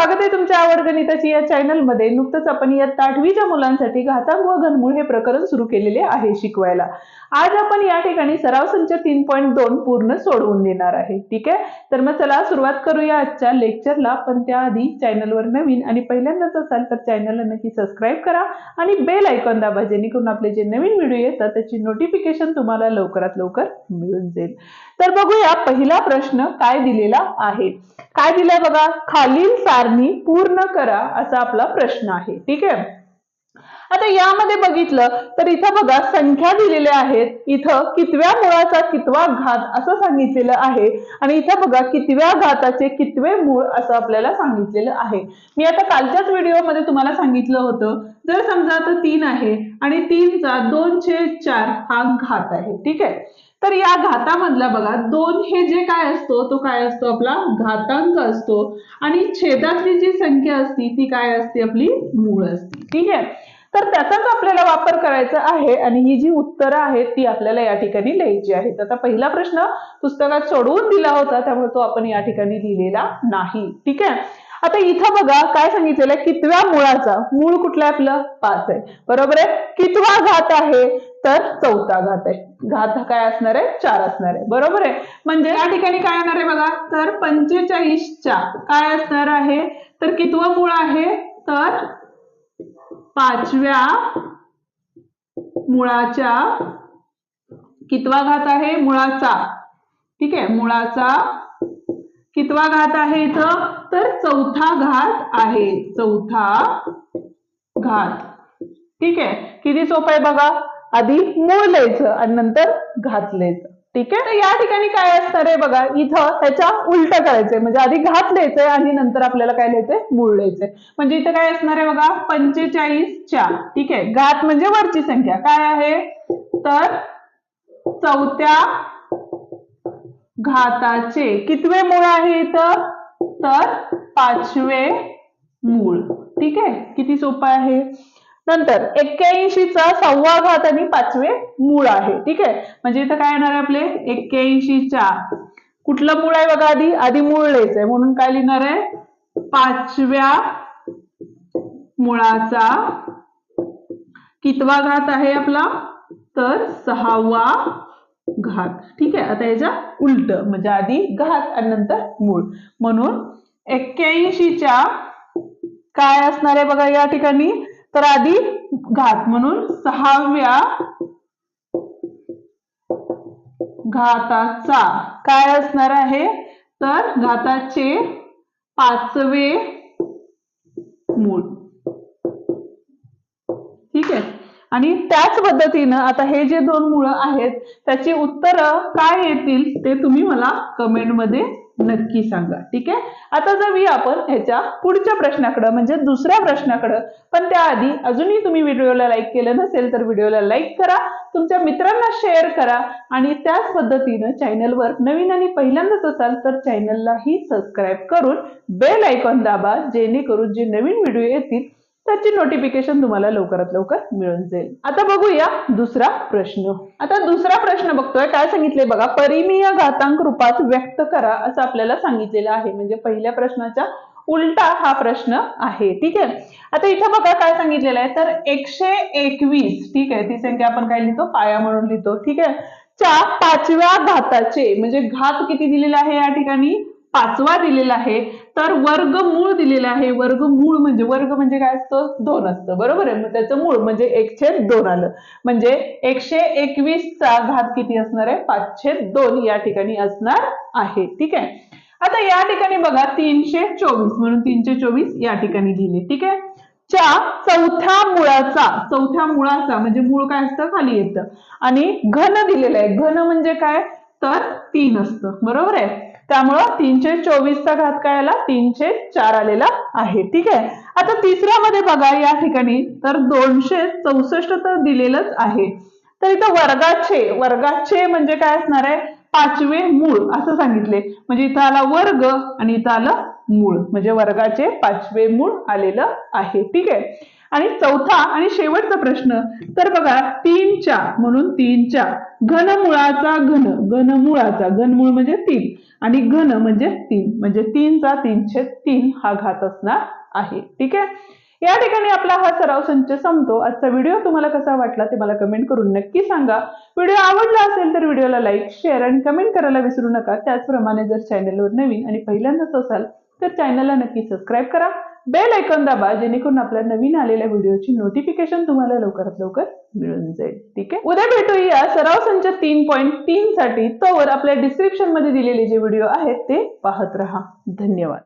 स्वागत आहे तुमच्या आवड गणिताची या चॅनलमध्ये नुकतंच आपण इयत्ता आठवीच्या मुलांसाठी घातांक व घनमूळ हे प्रकरण सुरू केलेले आहे शिकवायला. आज आपण या ठिकाणी सराव संच तीन पॉईंट दोन पूर्ण सोडवून देणार आहे. ठीक आहे? तर मग चला सुरुवात करूया आजच्या लेक्चरला पण त्याआधी चॅनलवर नवीन आणि पहिल्यांदाच असाल तर चॅनलला नक्की सबस्क्राईब करा आणि बेल ऐकॉन दाबा जेणेकरून आपले जे नवीन व्हिडिओ येतात त्याची नोटिफिकेशन तुम्हाला लवकरात लवकर मिळून जाईल. तर बघूया पहिला प्रश्न काय दिलेला आहे. काय दिलं बघा? खालील साधनी पूर्ण करा असा आपला प्रश्न आहे. ठीक आहे? आता यामध्ये बघितलं तर इथं बघा संख्या दिलेल्या आहेत. इथं कितव्या मुळाचा कितवा घात असं सांगितलेलं आहे. आणि इथं बघा कितव्या घाताचे कितवे मूळ असं आपल्याला सांगितलेलं आहे. मी आता कालच्याच व्हिडिओमध्ये तुम्हाला सांगितलं होतं. जर समजा आता तीन आहे आणि तीनचा दोनशे चार हा घात आहे. ठीक आहे? तर या घातामधला बघा दोन हे जे काय असतो तो काय असतो आपला? घातांक असतो. आणि छेदातली जी संख्या असती ती काय असते? आपली मूळ असते. ठीक आहे? तर त्याचाच आपल्याला वापर करायचा आहे आणि ही जी उत्तरं आहेत ती आपल्याला या ठिकाणी लिहायची आहेत. आता पहिला प्रश्न पुस्तकात सोडवून दिला होता त्यामुळे तो आपण या ठिकाणी लिहिलेला नाही. ठीक आहे? आता इथं बघा काय सांगितलेलं आहे? कितव्या मुळाचा? मूळ कुठलं आहे आपलं? पाच आहे. बरोबर आहे? कितवा घात आहे? तर चौथा घात आहे. घात काय असणार आहे? चार असणार आहे. बरोबर आहे? म्हणजे या ठिकाणी काय येणार आहे बघा? तर पंचेचाळीसच्या काय असणार आहे? तर कितवं मूळ आहे? तर पाचव्या मुळाच्या कितवा घात आहे? मुळाचा. ठीक आहे? मुळाचा कितवा घात आहे इथं? तर चौथा घात आहे. चौथा घात. ठीक आहे? किती सोपं आहे बघा? आधी मूळ लिहायचं आणि नंतर घात लिहायचं. ठीक आहे? तर या ठिकाणी काय असणार आहे बघा? इथं त्याच्या उलट करायचंय. म्हणजे आधी घात लिहायचंय आणि नंतर आपल्याला काय लिहायचंय? मूळ लिहायचंय. म्हणजे इथं काय असणार आहे बघा? पंचेचाळीसच्या. ठीक आहे? घात म्हणजे वरची संख्या. काय आहे? तर चौथ्या घाताचे कितवे मूळ आहे इथं? तर पाचवे मूळ. ठीक आहे? किती सोपं आहे? नंतर एक्क्याऐंशीचा सव्वा घात आणि पाचवे मूळ आहे. ठीक आहे? म्हणजे इथं काय येणार आहे आपले? एक्क्याऐंशीच्या. कुठलं मूळ आहे बघा आधी? आधी मूळ लिहायचंय म्हणून काय लिहिणार आहे? पाचव्या मुळाचा कितवा घात आहे आपला? तर सहावा घात. ठीक आहे? आता याच्या उलट म्हणजे आधी घात आणि नंतर मूळ. म्हणून एक्क्याऐंशीच्या काय असणार आहे बघा या ठिकाणी? तर आधी घात. म्हणून सहाव्या घाताचा काय असणार आहे? तर घाताचे पाचवे मूळ. आणि त्याच पद्धतीनं आता हे जे दोन मुळं आहेत त्याची उत्तरं काय येतील ते तुम्ही मला कमेंटमध्ये नक्की सांगा ठीक आहे? आता जाऊया आपण ह्याच्या पुढच्या प्रश्नाकडं म्हणजे दुसऱ्या प्रश्नाकडं. पण त्याआधी अजूनही तुम्ही व्हिडिओला लाईक केलं नसेल तर व्हिडिओला लाईक करा तुमच्या मित्रांना शेअर करा आणि त्याच पद्धतीनं चॅनलवर नवीन आणि पहिल्यांदाच असाल तर चॅनललाही सबस्क्राईब करून बेल आयकॉन दाबा जेणेकरून जे नवीन व्हिडिओ येतील त्याची नोटिफिकेशन तुम्हाला लवकरात लवकर मिळून जाईल. आता बघूया दुसरा प्रश्न. आता दुसरा प्रश्न बघतोय. काय सांगितले बघा? परिमीय घातांक रूपात व्यक्त करा असं आपल्याला सांगितलेलं आहे. म्हणजे पहिल्या प्रश्नाच्या उलटा हा प्रश्न आहे. ठीक आहे? आता इथं बघा काय सांगितलेलं आहे. तर एकशे एकवीस ठीक आहे? ती संख्या आपण काय लिहितो? पाया म्हणून लिहितो. ठीक आहे? च्या पाचव्या घाताचे म्हणजे घात किती दिलेला आहे या ठिकाणी? पाचवा दिलेला आहे. तर वर्गमूळ दिलेलं आहे. वर्गमूळ म्हणजे वर्ग म्हणजे काय असतं? दोन असतं. बरोबर आहे? मग त्याचं मूळ म्हणजे एकशे दोन आलं. म्हणजे एकशे एकवीसचा घात किती असणार आहे? पाचशे दोन या ठिकाणी असणार आहे. ठीक आहे? आता या ठिकाणी बघा तीनशे चोवीस म्हणून तीनशे चोवीस या ठिकाणी लिहिले. ठीक आहे? च्या चौथ्या मुळाचा चौथ्या मुळाचा म्हणजे मूळ काय असतं? खाली येतं. आणि घन दिलेलं आहे. घन म्हणजे काय? तर तीन असतं. बरोबर आहे? त्यामुळं तीनशे चोवीसचा घात काय आला? तीनशे चार आलेला आहे. ठीक आहे? आता तिसऱ्यामध्ये बघा या ठिकाणी तर दोनशे चौसष्ट तर दिलेलंच आहे. तर इथं वर्गाचे वर्गाचे म्हणजे काय असणार आहे? पाचवे मूळ असं सांगितले. म्हणजे इथं आला वर्ग आणि इथं आलं मूळ. म्हणजे वर्गाचे पाचवे मूळ आलेलं आहे. ठीक आहे? आणि चौथा आणि शेवटचा प्रश्न. तर बघा तीनच्या म्हणून तीनच्या. घनमुळाचा घन. घनमुळाचा. घनमूळ म्हणजे तीन. आणि घन म्हणजे तीन. म्हणजे तीनचा तीनशे तीन हा घात असणार आहे. ठीक आहे? या ठिकाणी आपला हा सराव संच संपतो. आजचा व्हिडिओ तुम्हाला कसा वाटला ते मला कमेंट करून नक्की सांगा. व्हिडिओ आवडला असेल तर व्हिडिओला लाईक शेअर आणि कमेंट करायला विसरू नका. त्याचप्रमाणे जर चॅनलवर नवीन आणि पहिल्यांदाच असाल तर चॅनलला नक्की सबस्क्राईब करा. बेल ऐकून दाबा जेणेकरून आपल्या नवीन आलेल्या व्हिडिओची नोटिफिकेशन तुम्हाला लवकरात लवकर मिळून जाईल. ठीक आहे? उद्या भेटूया सराव संच तीन पॉईंट तीन साठी. तोवर आपल्या डिस्क्रिप्शनमध्ये दिलेले जे व्हिडिओ आहेत ते पाहत राहा. धन्यवाद.